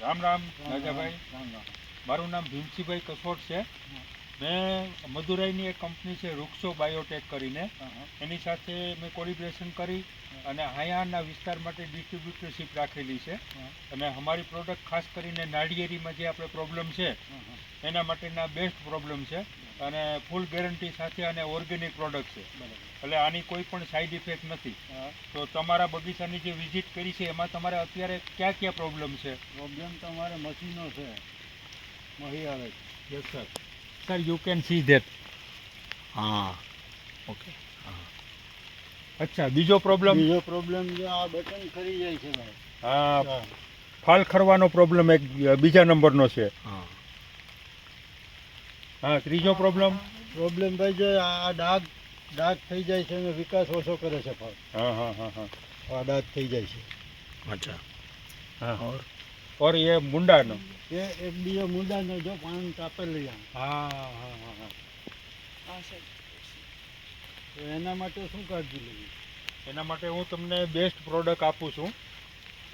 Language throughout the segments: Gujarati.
રામ રામ રાજાભાઈ. મારું નામ ભીમસીભાઈ કસોટ છે. મેં મદુરાઈની એક કંપની છે વૃક્ષો બાયોટેક કરીને. એની સાથે મેં કોલિબ્રેશન કરી અને હાયાના વિસ્તાર માટે ડિસ્ટ્રીબ્યુટરશીપ રાખેલી છે. અને અમારી પ્રોડક્ટ ખાસ કરીને નાળિયેરીમાં જે આપણે પ્રોબ્લેમ છે એના માટેના બેસ્ટ પ્રોબ્લેમ છે. અને ફૂલ ગેરંટી સાથે અને ઓર્ગેનિક પ્રોડક્ટ છે. એટલે આની કોઈ પણ સાઈડ ઇફેક્ટ નથી. તો તમારા બગીચાની જે વિઝિટ કરી છે એમાં તમારે અત્યારે ક્યાં ક્યાં પ્રોબ્લેમ છે? પ્રોબ્લેમ તમારે મશીનો છે. મહી આવે છે. Yes sir. Sir you can see that હા ઓકે અચ્છા બીજો પ્રોબ્લેમ બીજો પ્રોબ્લેમ જો આ બટન ખરી જાય છે ભાઈ. હા. ફાલ ખરવાનો પ્રોબ્લેમ એક બીજા નંબરનો છે. હા. હા ત્રીજો પ્રોબ્લેમ પ્રોબ્લેમ ભાઈ જો આ ડાઘ ડાઘ થઈ જાય છે અને વિકાસ ઓછો કરે છે ફળ હા હા હા હા. આ ડાઘ થઈ જાય છે. અચ્છા. હા. और ઓર એ મુંડાનો એ એક બીજો મુદ્દાનો જો પાણી કાપેલી આમ હા હા હા હા તો એના માટે શું કાળજી લેવી એના માટે હું તમને બેસ્ટ પ્રોડક્ટ આપું છું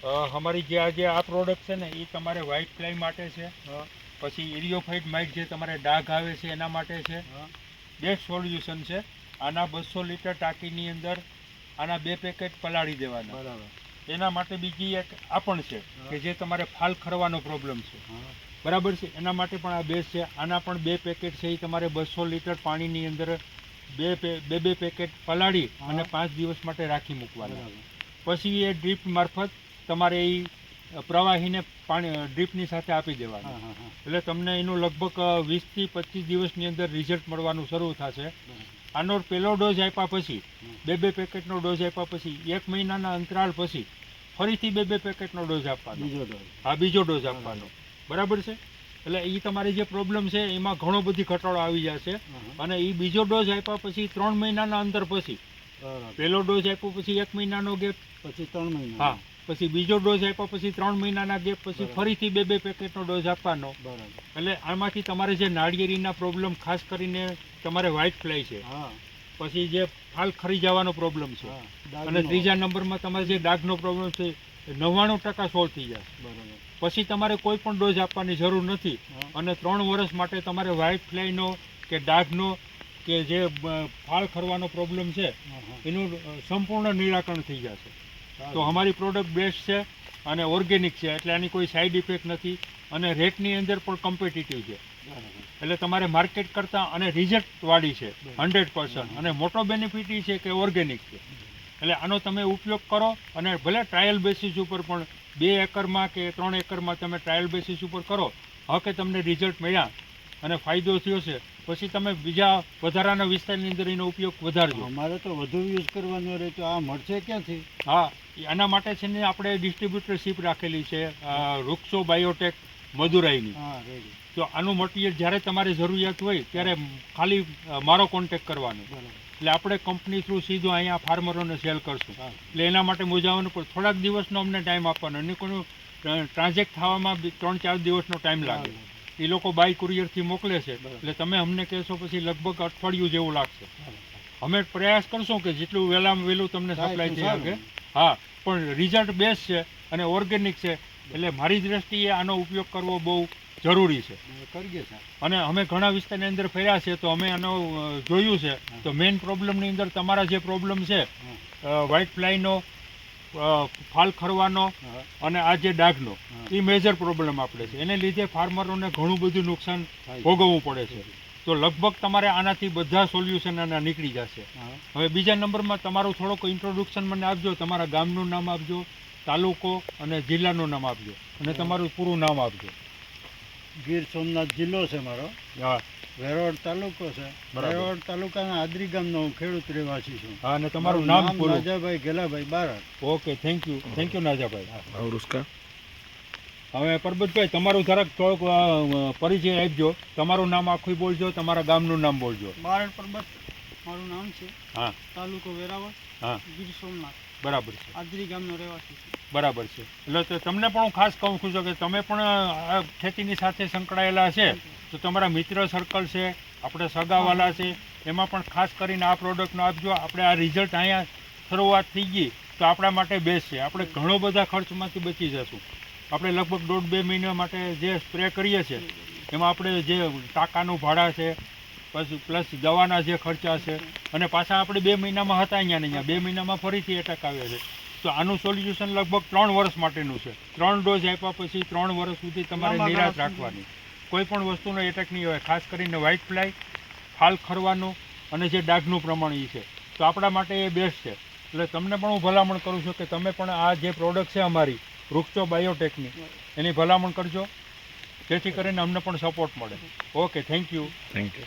અ, અમારી જે આજે આ પ્રોડક્ટ છે ને એ તમારે વ્હાઇટ ફ્લાય માટે છે હા પછી ઇરિયોફાઇટ માઇટ જે તમારે ડાઘ આવે છે એના માટે છે। હા। બેસ્ટ સોલ્યુશન છે। આના બસો લીટર ટાંકીની અંદર આના બે પેકેટ પલાળી દેવાના। બરાબર. એના માટે બીજી એક આ પણ છે કે જે તમારે ફાલ ખરવાનો પ્રોબ્લેમ છે. બરાબર છે? એના માટે પણ આ બેસ છે. આના પણ બે પેકેટ છે એ તમારે બસો લીટર પાણીની અંદર બે બે બે પેકેટ પલાળી અને પાંચ દિવસ માટે રાખી મૂકવાના. પછી એ ડ્રીપ મારફત તમારે એ પ્રવાહીને પાણી ડ્રીપની સાથે આપી દેવાનું. એટલે તમને એનું લગભગ વીસથી પચીસ દિવસની અંદર રિઝલ્ટ મળવાનું શરૂ થશે. આનો પહેલો ડોઝ આપ્યા પછી બે બે પેકેટનો ડોઝ આપ્યા પછી એક મહિનાના અંતરાળ પછી ફરીથી બે બે પેકેટનો ડોઝ આપવાનો. બીજો ડોઝ. હા બીજો ડોઝ આપવાનો. બરાબર છે? એટલે એ તમારી જે પ્રોબ્લેમ છે એમાં ઘણો બધી ઘટાડો આવી જશે. અને એ બીજો ડોઝ આપ્યા પછી ત્રણ મહિનાના અંતર પછી પહેલો ડોઝ આપ્યો પછી એક મહિનાનો ગેપ. પછી ત્રણ મહિના હા. પછી બીજો ડોઝ આપ્યા પછી ત્રણ મહિનાના ગેપ પછી ફરીથી બે બે પેકેટનો ડોઝ આપવાનો. બરાબર. એટલે આમાંથી તમારે જે નાળિયેરીના પ્રોબ્લેમ ખાસ કરીને તમારે વ્હાઇટ ફ્લાય છે હા. પછી જે ફાલ ખરી જવાનો પ્રોબ્લેમ છે અને. ત્રીજા નંબરમાં તમારે જે ડાઘનો પ્રોબ્લેમ છે નવ્વાણું ટકા સોલ્વ થઈ જશે. બરાબર. પછી તમારે કોઈ પણ ડોઝ આપવાની જરૂર નથી અને ત્રણ વર્ષ માટે તમારે વ્હાઇટ ફ્લાયનો કે ડાઘનો કે જે ફાળ ખરવાનો પ્રોબ્લેમ છે એનું સંપૂર્ણ નિરાકરણ થઈ જશે. તો અમારી પ્રોડક્ટ બેસ્ટ છે અને ઓર્ગેનિક છે. એટલે આની કોઈ સાઈડ ઇફેક્ટ નથી. અને રેટની અંદર પણ કોમ્પિટિટિવ છે. એટલે તમારે માર્કેટ કરતાં અને રિઝલ્ટ વાળી છે. હંડ્રેડ પર્સન્ટ અને મોટો બેનિફિટ એ છે કે ઓર્ગેનિક છે. એટલે આનો તમે ઉપયોગ કરો અને ભલે ટ્રાયલ બેસિસ ઉપર પણ બે એકરમાં કે ત્રણ એકરમાં તમે ટ્રાયલ બેસિસ ઉપર કરો હવે તમને રિઝલ્ટ મળ્યા અને ફાયદો થયો છે. પછી તમે બીજા વધારાના વિસ્તારની અંદર એનો ઉપયોગ વધારજો. અમારે તો વધુ યુઝ કરવાનો રહે તો આ મળશે ક્યાંથી? હા આના માટે છે ને આપણે ડિસ્ટ્રીબ્યુટરશીપ રાખેલી છે વૃક્ષો બાયોટેક મદુરાઈની. તો આનું મટીરિયલ જ્યારે તમારે જરૂરિયાત હોય ત્યારે ખાલી મારો કોન્ટેક કરવાનો. એટલે આપણે કંપની થ્રુ સીધું અહીંયા ફાર્મરોને સેલ કરશું. એટલે એના માટે મૂંઝાવાનું પણ થોડાક દિવસનો અમને ટાઈમ આપવાનો. અને કોઈનું ટ્રાન્ઝેક્ટ થવામાં ત્રણ ચાર દિવસનો ટાઈમ લાગે. એ લોકો બાય કુરિયરથી મોકલે છે. એટલે તમે અમને કહેશો પછી લગભગ અઠવાડિયું જેવું લાગશે. અમે પ્રયાસ કરશું કે જેટલું વહેલામાં વહેલું તમને સપ્લાય થઈ શકે. હા પણ રિઝલ્ટ બેસ્ટ છે અને ઓર્ગેનિક છે. એટલે મારી દ્રષ્ટિએ આનો ઉપયોગ કરવો બહુ જરૂરી છે. કરીએ અને અમે ઘણા વિસ્તારની અંદર ફેર્યા છે તો અમે આનો જોયું છે. તો મેઇન પ્રોબ્લેમની અંદર તમારા જે પ્રોબ્લેમ છે વ્હાઇટ ફ્લાયનો ફાલ ખરવાનો અને આ જે ડાઘનો. એ મેજર પ્રોબ્લેમ આપણે છે. એને લીધે ફાર્મરોને ઘણું બધું નુકસાન ભોગવવું પડે છે. તો લગભગ તમારે આનાથી બધા સોલ્યુશન આના નીકળી જશે. હવે બીજા નંબરમાં તમારું થોડોક ઇન્ટ્રોડક્શન મને આપજો તમારા ગામનું નામ આપજો તાલુકો અને જિલ્લાનું નામ આપજો. અને તમારું પૂરું નામ આપજો. ગીર સોમનાથ જિલ્લો છે મારો. હા. વેરોડ તાલુકો છે. વેરોડ તાલુકાના આદરી ગામનો હું ખેડૂત રહેવાસી છું. હા અને તમારું નામ પૂરું. Najabhai Gelabhai Barad. Okay thank you thank you Najabhai. હવે પરબતભાઈ તમારું જરાક થોડોક પરિચય આપજો. તમારું નામ આખું બોલજો તમારા ગામનું નામ બોલજો. બારડ પરબત. મારું નામ છે હા. તાલુકો વેરાવળ હા. ગીર સોમનાથ. બરાબર છે. આદરી ગામનો રહેવાસી છું. બરાબર છે. એટલે તો તમને પણ હું ખાસ કહું છું કે તમે પણ આ ખેતીની સાથે સંકળાયેલા છે. તો તમારા મિત્ર સર્કલ છે આપણે સગાવાલા છે એમાં પણ ખાસ કરીને આ પ્રોડક્ટનો આપજો આપણે આ રિઝલ્ટ અહીંયા શરૂઆત થઈ ગઈ તો આપણા માટે બેસ્ટ છે. આપણે ઘણો બધા ખર્ચમાંથી બચી જશું. આપણે લગભગ દોઢ બે મહિના માટે જે સ્પ્રે કરીએ છીએ એમાં આપણે જે ટાંકાનું ભાડા છે પછી પ્લસ દવાના જે ખર્ચા છે અને પાછા આપણે બે મહિનામાં હતા અહીંયા ને અહીંયા. બે મહિનામાં ફરીથી એટેક આવે છે. તો આનું સોલ્યુશન લગભગ ત્રણ વર્ષ માટેનું છે. ત્રણ ડોઝ આપ્યા પછી ત્રણ વર્ષ સુધી તમારે નિરાશ રાખવાની. કોઈ પણ વસ્તુનો એટેક નહીં હોય ખાસ કરીને વ્હાઇટ ફ્લાય ફાલ ખરવાનું અને જે ડાઘનું પ્રમાણ એ છે. તો આપણા માટે એ બેસ્ટ છે. એટલે તમને પણ હું ભલામણ કરું છું કે તમે પણ આ જે પ્રોડક્ટ છે અમારી વૃક્ષો બાયોટેકની એની ભલામણ કરજો. જેથી કરીને અમને પણ સપોર્ટ મળે. Okay thank you thank you